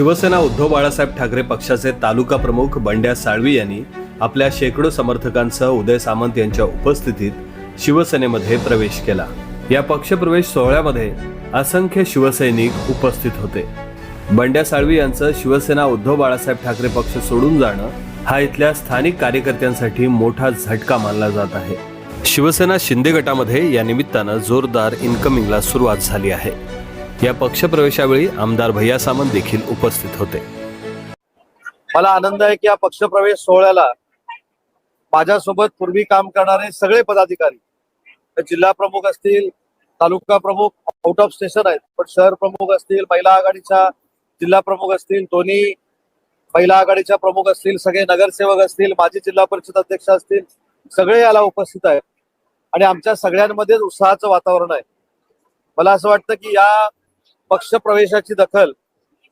शिवसेना उद्धव बाळासाहेब ठाकरे पक्षाचे तालुका प्रमुख बंड्या साळवी यांनी आपल्या शेकडो समर्थकांसह उदय सामंत यांच्या उपस्थितीत शिवसेनेमध्ये प्रवेश केला. या पक्षप्रवेश सोहळ्यामध्ये असंख्य शिवसैनिक उपस्थित होते. बंड्या साळवी यांचं शिवसेना उद्धव बाळासाहेब ठाकरे पक्ष सोडून जाणं हा इथल्या स्थानिक कार्यकर्त्यांसाठी मोठा झटका मानला जात आहे. शिवसेना शिंदे गटामध्ये या निमित्तानं जोरदार इन्कमिंगला सुरुवात झाली आहे. या पक्षप्रवेशावेळी आमदार भैया सामंत देखील उपस्थित होते. मला आनंद आहे की या पक्षप्रवेश सोहळ्याला माझ्यासोबत पूर्वी काम करणारे सगळे पदाधिकारी जिल्हा प्रमुख असतील तालुका प्रमुख आउट ऑफ स्टेशन आहेत पण शहर प्रमुख असतील महिला आघाडीच्या जिल्हा प्रमुख असतील दोन्ही महिला आघाडीच्या प्रमुख असतील सगळे नगरसेवक असतील माजी जिल्हा परिषद अध्यक्ष असतील सगळे याला उपस्थित आहेत. आणि आमच्या सगळ्यांमध्येच उत्साहाचं वातावरण आहे. मला असं वाटतं की या पक्षप्रवेशाची दखल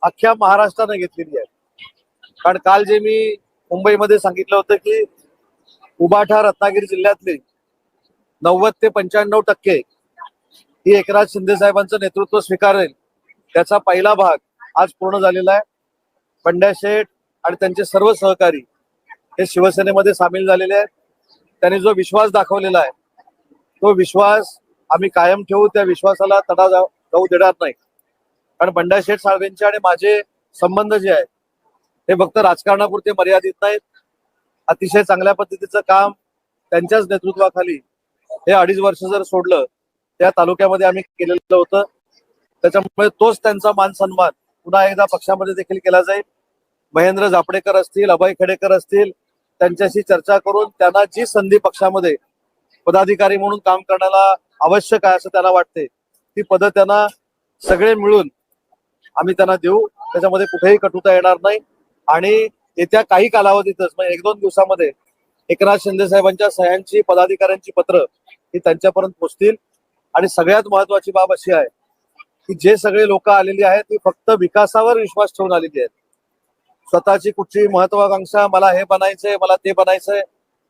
अख्ख्या महाराष्ट्रानं घेतलेली आहे. कारण काल जे मी मुंबईमध्ये सांगितलं होतं की उबाठा रत्नागिरी जिल्ह्यातले नव्वद ते पंच्याण्णव टक्के ही एकनाथ शिंदे साहेबांचं नेतृत्व स्वीकारेल त्याचा पहिला भाग आज पूर्ण झालेला आहे. पंड्या शेठ आणि त्यांचे सर्व सहकारी हे शिवसेनेमध्ये सामील झालेले आहेत. त्यांनी जो विश्वास दाखवलेला आहे तो विश्वास आम्ही कायम ठेवू त्या विश्वासाला तडा जाऊ जाऊ देणार नाही. कारण बंडा शेठ साळवेंचे आणि माझे संबंध जे आहेत हे फक्त राजकारणापुरते मर्यादित नाहीत. अतिशय चांगल्या पद्धतीचं काम त्यांच्याच नेतृत्वाखाली हे अडीच वर्ष जर सोडलं त्या तालुक्यामध्ये आम्ही केलेलं होतं. त्याच्यामुळे तोच त्यांचा मान सन्मान पुन्हा एकदा पक्षामध्ये देखील केला जाईल. महेंद्र जापडेकर असतील अभय खेडेकर असतील त्यांच्याशी चर्चा करून त्यांना जी संधी पक्षामध्ये पदाधिकारी म्हणून काम करण्याला आवश्यक आहे असं त्यांना वाटते ती पदं त्यांना सगळे मिळून आम्ही त्यांना देऊ. त्याच्यामध्ये कुठेही कटुता येणार नाही. आणि येत्या काही कालावधीतच म्हणजे एक दोन दिवसामध्ये एकनाथ शिंदे साहेबांच्या सह्यांची पदाधिकाऱ्यांची पत्र ही त्यांच्यापर्यंत पोहोचतील आणि सगळ्यात महत्वाची बाब अशी आहे की जे सगळे लोक आलेली आहेत ती फक्त विकासावर विश्वास ठेवून आलेली आहेत. स्वतःची कुठची महत्वाकांक्षा मला हे बनायचंय मला ते बनायचंय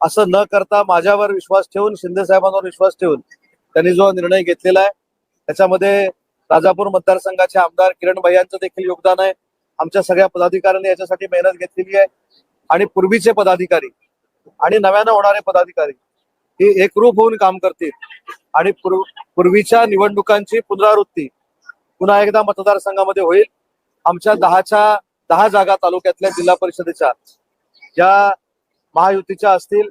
असं न करता माझ्यावर विश्वास ठेवून शिंदे साहेबांवर विश्वास ठेवून त्यांनी जो निर्णय घेतलेला आहे त्याच्यामध्ये राजापूर मतदारसंघाचे आमदार किरण भैयांचं देखील योगदान आहे. आमच्या सगळ्या पदाधिकाऱ्यांनी याच्यासाठी मेहनत घेतलेली आहे. आणि पूर्वीचे पदाधिकारी आणि नव्यानं होणारे पदाधिकारी हे एकरूप होऊन काम करतील. आणि पूर्वीच्या निवडणुकांची पुनरावृत्ती पुन्हा एकदा मतदारसंघामध्ये होईल. आमच्या दहाच्या दहा जागा तालुक्यातल्या जिल्हा परिषदेच्या ज्या महायुतीच्या असतील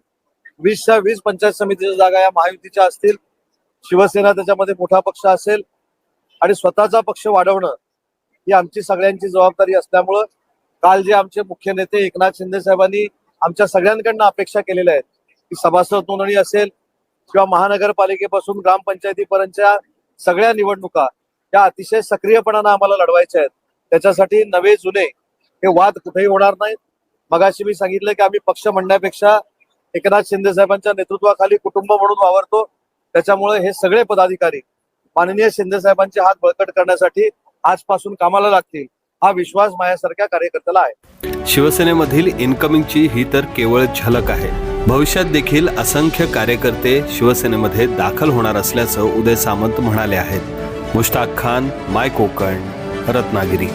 वीसच्या वीस पंचायत समितीच्या जागा या महायुतीच्या असतील शिवसेना त्याच्यामध्ये मोठा पक्ष असेल आणि स्वतःचा पक्ष वाढवणं ही आमची सगळ्यांची जबाबदारी असल्यामुळं काल जे आमचे मुख्य नेते एकनाथ शिंदे साहेबांनी आमच्या सगळ्यांकडनं अपेक्षा केलेल्या आहेत. की सभासद नोंदणी असेल किंवा महानगरपालिकेपासून ग्रामपंचायतीपर्यंतच्या सगळ्या निवडणुका या अतिशय सक्रियपणानं आम्हाला लढवायच्या आहेत. त्याच्यासाठी नवे जुने हे वाद कुठेही होणार नाहीत. मगाशी मी सांगितलं की आम्ही पक्ष म्हणण्यापेक्षा एकनाथ शिंदे साहेबांच्या नेतृत्वाखाली कुटुंब म्हणून वावरतो. त्याच्यामुळे हे सगळे पदाधिकारी माननीय शिंदे साहेबांचे हात बळकट करण्यासाठी आजपासून कामाला लागतील हा विश्वास माझ्यासारख्या कार्यकर्त्याला आहे. शिवसेनेमधील इन्कमिंगची ही तर केवळ झलक आहे. भविष्यात देखील असंख्य कार्यकर्ते शिवसेनेमध्ये दाखल होणार असल्याचं उदय सामंत म्हणाले आहेत. मुश्ताक खान माय कोकण रत्नागिरी.